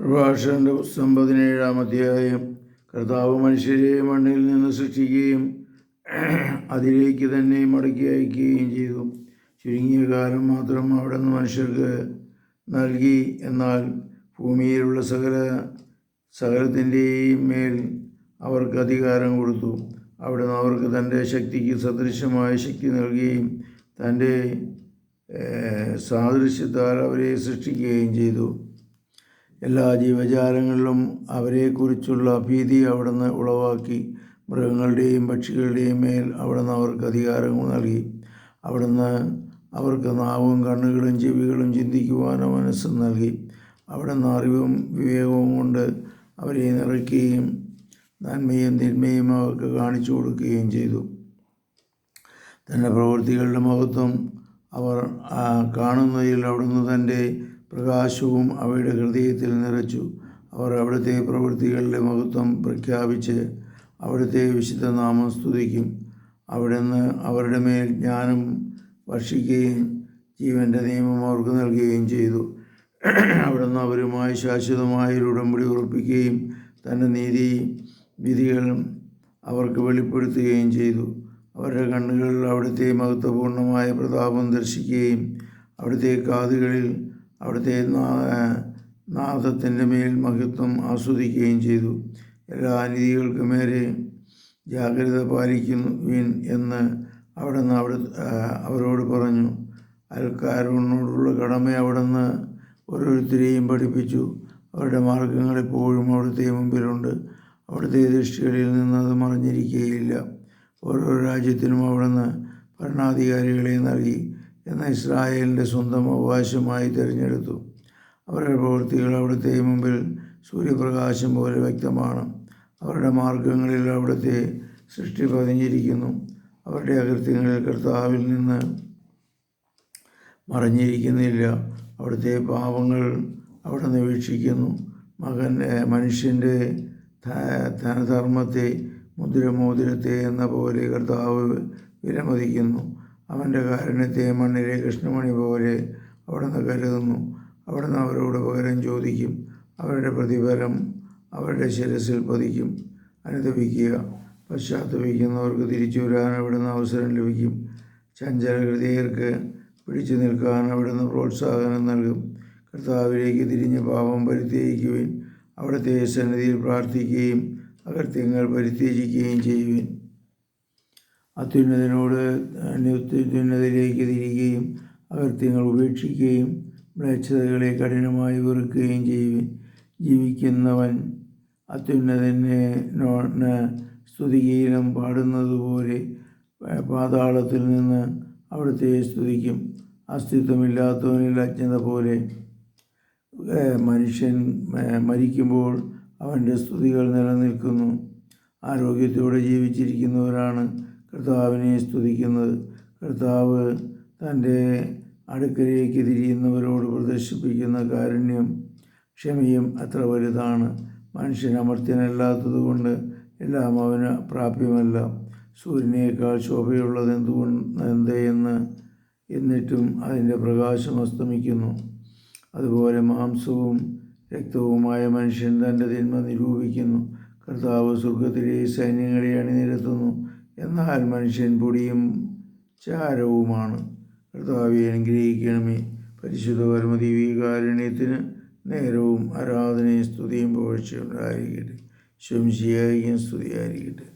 പ്രഭാഷകന്റെ പുസ്തകം പതിനേഴാം അധ്യായം. കർത്താവ് മനുഷ്യരെ മണ്ണിൽ നിന്ന് സൃഷ്ടിക്കുകയും അതിലേക്ക് തന്നെ മടക്കി അയക്കുകയും ചെയ്തു. ചുരുങ്ങിയ കാലം മാത്രം അവിടെ നിന്ന് മനുഷ്യർക്ക് നൽകി. എന്നാൽ ഭൂമിയിലുള്ള സകല സകലത്തിന്റെയും മേൽ അവർക്ക് അധികാരം കൊടുത്തു. അവിടുന്ന് അവർക്ക് തന്റെ ശക്തിക്ക് സദൃശമായ ശക്തി നൽകുകയും തന്റെ സാദൃശ്യത്താൽ അവരെ സൃഷ്ടിക്കുകയും ചെയ്തു. എല്ലാ ജീവജാലങ്ങളിലും അവരെക്കുറിച്ചുള്ള ഭീതി അവിടുന്ന് ഉളവാക്കി മൃഗങ്ങളുടെയും പക്ഷികളുടെയും മേൽ അവിടുന്ന് അവർക്ക് അധികാരങ്ങൾ നൽകി. അവിടുന്ന് അവർക്ക് നാവും കണ്ണുകളും ചെവികളും ചിന്തിക്കുവാനോ മനസ്സും നൽകി. അവിടുന്ന് അറിവും വിവേകവും കൊണ്ട് അവരെ നിറയ്ക്കുകയും നന്മയും തിന്മയും അവർക്ക് കാണിച്ചു കൊടുക്കുകയും ചെയ്തു. തന്റെ പ്രവൃത്തികളുടെ മഹത്വം അവർ കാണുന്നതിൽ അവിടുന്ന് തന്റെ പ്രകാശവും അവയുടെ ഹൃദയത്തിൽ നിറച്ചു. അവർ അവിടുത്തെ പ്രവൃത്തികളുടെ മഹത്വം പ്രഖ്യാപിച്ച് അവിടുത്തെ വിശുദ്ധ നാമം സ്തുതിക്കും. അവിടുന്ന് അവരുടെ മേൽ ജ്ഞാനം വർഷിക്കുകയും ജീവന്റെ നിയമം അവർക്ക് നൽകുകയും ചെയ്തു. അവിടുന്ന് അവരുമായി ശാശ്വതമായ ഒരു ഉടമ്പടി ഉറപ്പിക്കുകയും തന്റെ നീതി വിധികളും അവർക്ക് വെളിപ്പെടുത്തുകയും ചെയ്തു. അവരുടെ കണ്ണുകളിൽ അവിടുത്തെ മഹത്വപൂർണമായ പ്രതാപം ദർശിക്കുകയും അവിടുത്തെ കാതുകളിൽ അവിടുത്തെ നാഥത്തിന്റെ മേൽ മഹത്വം ആസ്വദിക്കുകയും ചെയ്തു. എല്ലാ അനീതികൾക്കും മേലെ ജാഗ്രത പാലിക്കുന്നു പാലിക്കുവിൻ എന്ന് അവിടുന്ന് അവിടെ അവരോട് പറഞ്ഞു. അയൽക്കാരോടുള്ള കടമ അവിടുന്ന് ഓരോരുത്തരെയും പഠിപ്പിച്ചു. അവരുടെ മാർഗങ്ങൾ എപ്പോഴും അവിടുത്തെ മുമ്പിലുണ്ട്. അവിടുത്തെ ദൃഷ്ടികളിൽ നിന്ന് അത് മറിഞ്ഞിരിക്കുകയില്ല. ഓരോ രാജ്യത്തിനും അവിടുന്ന് ഭരണാധികാരികളെ നൽകി. എന്ന ഇസ്രായേലിന്റെ സ്വന്തം അവകാശമായി തിരഞ്ഞെടുത്തു. അവരുടെ പ്രവൃത്തികൾ അവിടുത്തെ മുമ്പിൽ സൂര്യപ്രകാശം പോലെ വ്യക്തമാണ്. അവരുടെ മാർഗങ്ങളിൽ അവിടുത്തെ സൃഷ്ടി പതിഞ്ഞിരിക്കുന്നു. അവരുടെ അകൃത്യങ്ങളിൽ കർത്താവിൽ നിന്ന് മറഞ്ഞിരിക്കുന്നില്ല. അവിടുത്തെ പാപങ്ങൾ നിന്ന് വീക്ഷിക്കുന്നു മകൻ മനുഷ്യന്റെ ധനധർമ്മത്തെ മുദ്രമോതിരത്തെ എന്ന പോലെ കർത്താവ് വിലമതിക്കുന്നു. അവന്റെ കാരുണ്യത്തെ മണ്ണിലെ കൃഷ്ണമണി പോലെ അവിടുന്ന് കരുതുന്നു. അവിടുന്ന് അവരോട് പകരം ചോദിക്കും. അവരുടെ പ്രതിഫലം അവരുടെ ശിരസിൽ പതിക്കും. അനുദപിക്കുക. പശ്ചാത്തപിക്കുന്നവർക്ക് തിരിച്ചു വരാൻ അവിടുന്ന് അവസരം ലഭിക്കും. ചഞ്ചല ഹൃദയർക്ക് പിടിച്ചു നിൽക്കാൻ അവിടുന്ന് പ്രോത്സാഹനം നൽകും. കർത്താവിലേക്ക് തിരിഞ്ഞ് പാപം പരിത്യജിക്കുവാൻ. അവിടുത്തെ സന്നിധിയിൽ പ്രാർത്ഥിക്കുകയും അകൃത്യങ്ങൾ പരിത്യജിക്കുകയും ചെയ്യുവിൻ. അത്യുന്നതനോട് അത്യുന്നതിലേക്ക് തിരികുകയും അകൃത്യങ്ങൾ ഉപേക്ഷിക്കുകയും മ്ലേച്ഛതകളെ കഠിനമായി വെറുക്കുകയും ചെയ്യുവിൻ ജീവിക്കുന്നവൻ അത്യുന്നതനെ സ്തുതികീലം പാടുന്നതുപോലെ പാടുന്നത് പോലെ പാതാളത്തിൽ നിന്ന് അവിടുത്തെ സ്തുതിക്കും. അസ്തിത്വമില്ലാത്തവനിൽ അജ്ഞത പോലെ മനുഷ്യൻ മരിക്കുമ്പോൾ അവന്റെ സ്തുതികൾ നിലനിൽക്കുന്നു. ആരോഗ്യത്തോടെ ജീവിച്ചിരിക്കുന്നവരാണ് കർത്താവിനെ സ്തുതിക്കുന്നത് കർത്താവ് തന്റെ അടുക്കലേക്ക് തിരിയുന്നവരോട് പ്രദർശിപ്പിക്കുന്ന കാരുണ്യം ക്ഷമയും അത്ര വലുതാണ്. മനുഷ്യൻ അമർത്യനല്ലാത്തതുകൊണ്ട് എല്ലാം അവന് പ്രാപ്യമല്ല. സൂര്യനേക്കാൾ ശോഭയുള്ളത് എന്തുകൊണ്ട് എന്ത് എന്നിട്ടും അതിന്റെ പ്രകാശം അസ്തമിക്കുന്നു. അതുപോലെ മാംസവും രക്തവുമായ മനുഷ്യൻ തന്റെ തിന്മ നിരൂപിക്കുന്നു. കർത്താവ് സ്വർഗത്തിലെ സൈന്യങ്ങളെ അണിനിരത്തുന്നു. എന്നാൽ മനുഷ്യൻ പൊടിയും ചാരവുമാണ്. കർത്താവെ അനുഗ്രഹിക്കണമേ. പരിശുദ്ധ പരമദിവീകാരുണ്യത്തിന് നേരവും ആരാധനയും സ്തുതിയും പുകഴ്ചയും ഉണ്ടായിരിക്കട്ടെ. ശംശിയായിരിക്കും സ്തുതിയായിരിക്കട്ടെ.